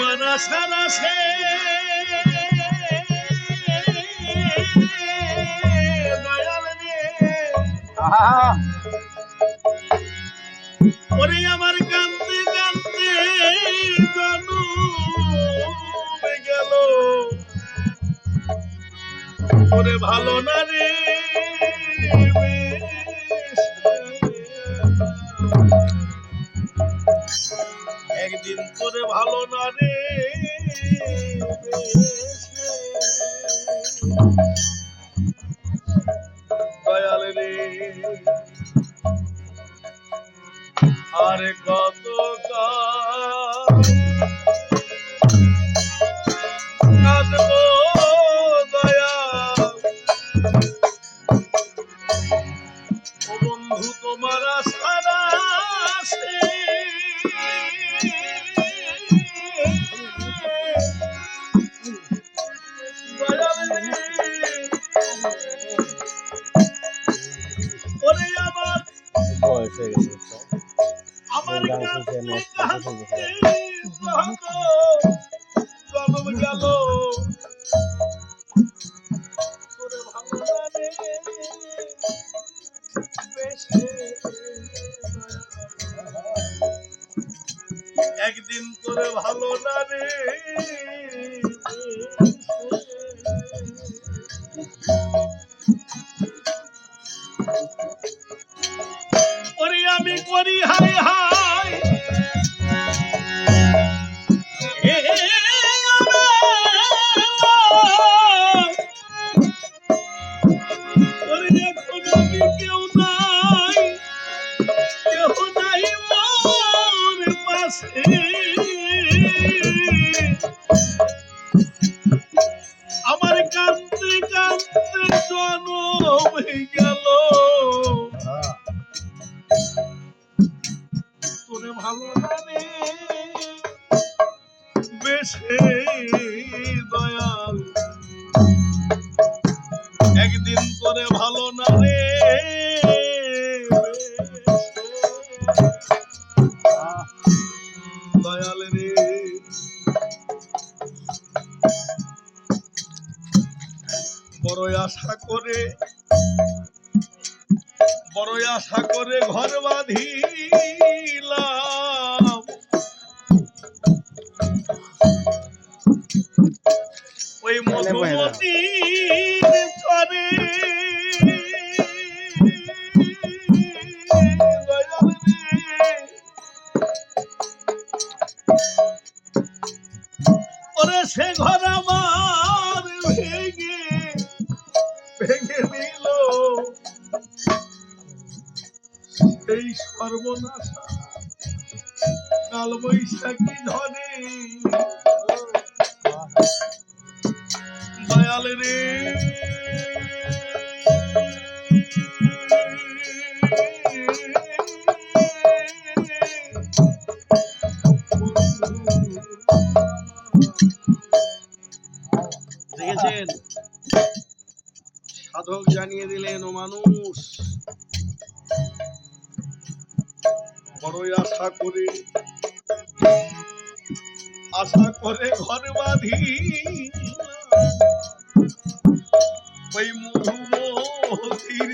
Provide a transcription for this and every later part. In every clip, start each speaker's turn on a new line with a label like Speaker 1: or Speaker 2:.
Speaker 1: তোমার আশার আসে ওরে আমার কান্দতে কান্দতে জনমে গেল। ওরে ভালো না রে। একদিন রে ভালো না রে দয়াল রে। আর কত কাঁদব
Speaker 2: বয়স হয়ে গেছে।
Speaker 1: আমার
Speaker 2: গান
Speaker 1: একদিন তোরে ভালো না রে দয়াল রে। বড় আশা করে বড় আশা করে ঘর বাঁধিলাম। ওই মধুমতির রে ওরে সে ঘর আমার ভেঙে ভেঙে নিল। এই সর্বনাশা কাল বৈশাখী ধরে দয়াল রে। সাধক জানিয়ে দিলেন, ও মানুষ, বড়ই আশা করে আশা করে ঘর বাঁধি ওই মধুমতির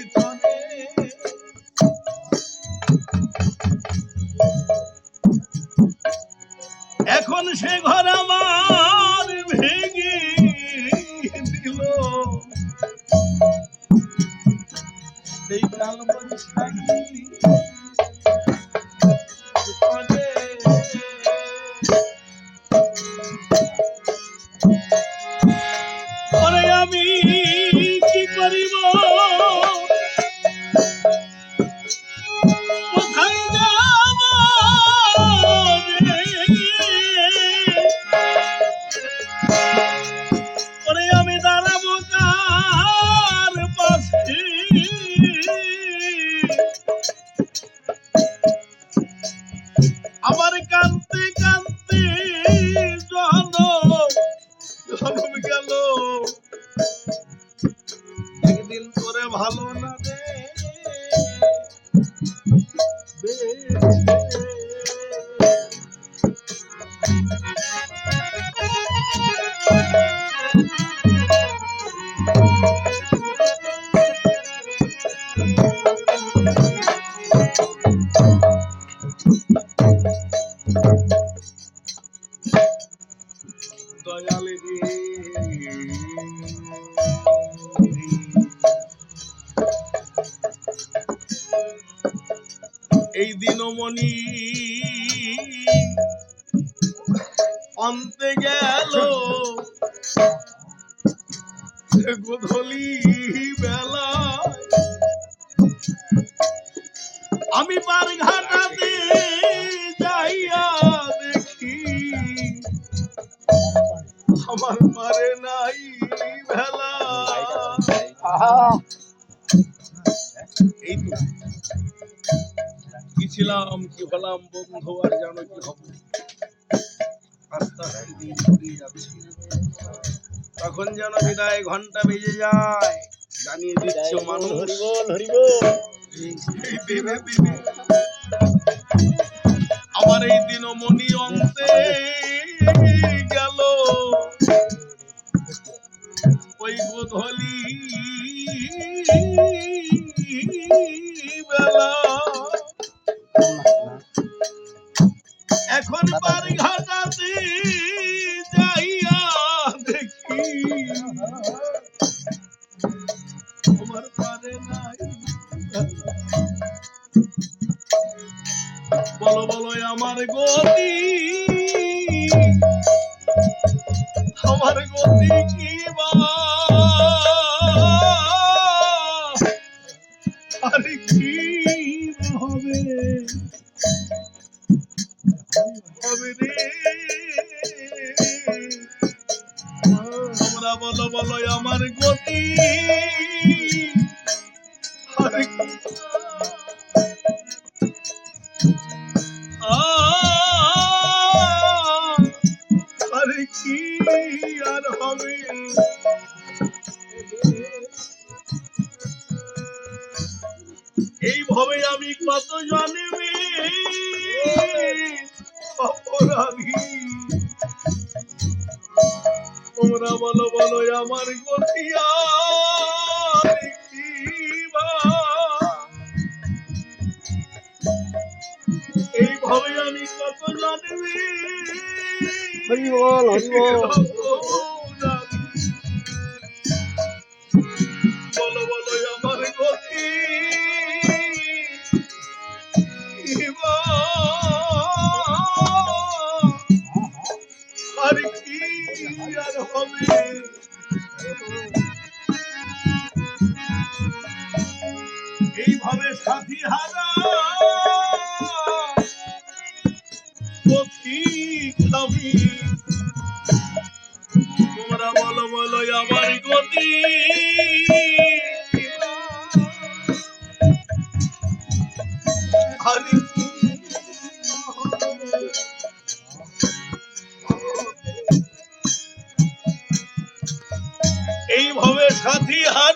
Speaker 1: এখন সে ঘর আমার ভেঙে এই কাল বৈশাখী চলে। ভালো দিনমণি অন্তে গেল গোধলি বেলা আমি পার ঘাটাতে যাইয়া দেখি আমার পারে নাই ভেলা। ছিলাম কি হলাম বন্ধু আর জানো কি হবে? দিন যাচ্ছে। তখন যেন বিদায় ঘণ্টা বেজে যায় জানিয়ে দিচ্ছ মানুষ। আমার এই দিন মনি অন্তে গেল। ওই গোধলি বেলা। এখন বাড়ি ঘাটাতে যাইয়া দেখি। বলো বলো আমার গতি। আমার গতি কি? কি আর হবে এইভাবে আমি কত জন্মে অপরাধী তোমরা বলো বলো আমার গতি এইভাবে আমি কত
Speaker 2: হরিবল হরিবল
Speaker 1: বলো বলো। আমার গতি। আর কি আর হবে? এইভাবে সাথী হারা এইভাবে সাথী হারা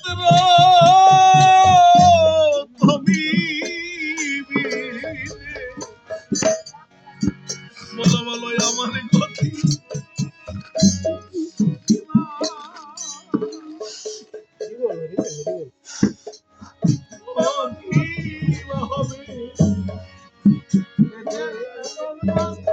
Speaker 1: Thank you.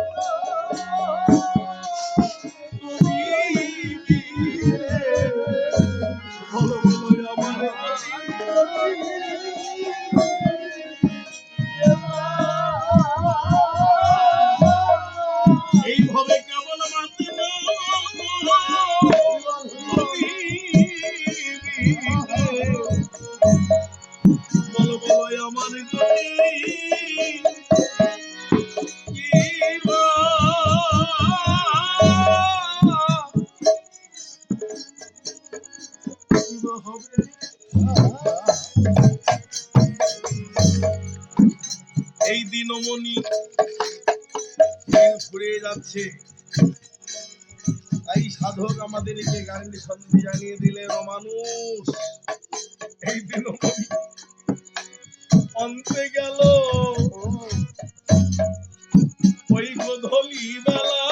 Speaker 1: যাচ্ছে। তাই সাধক আমাদের আমাদেরকে গান্ধী সন্ধি জানিয়ে দিলেন মানুষ। এই দিন অন্তে গেল। ওই গোধলি বেলা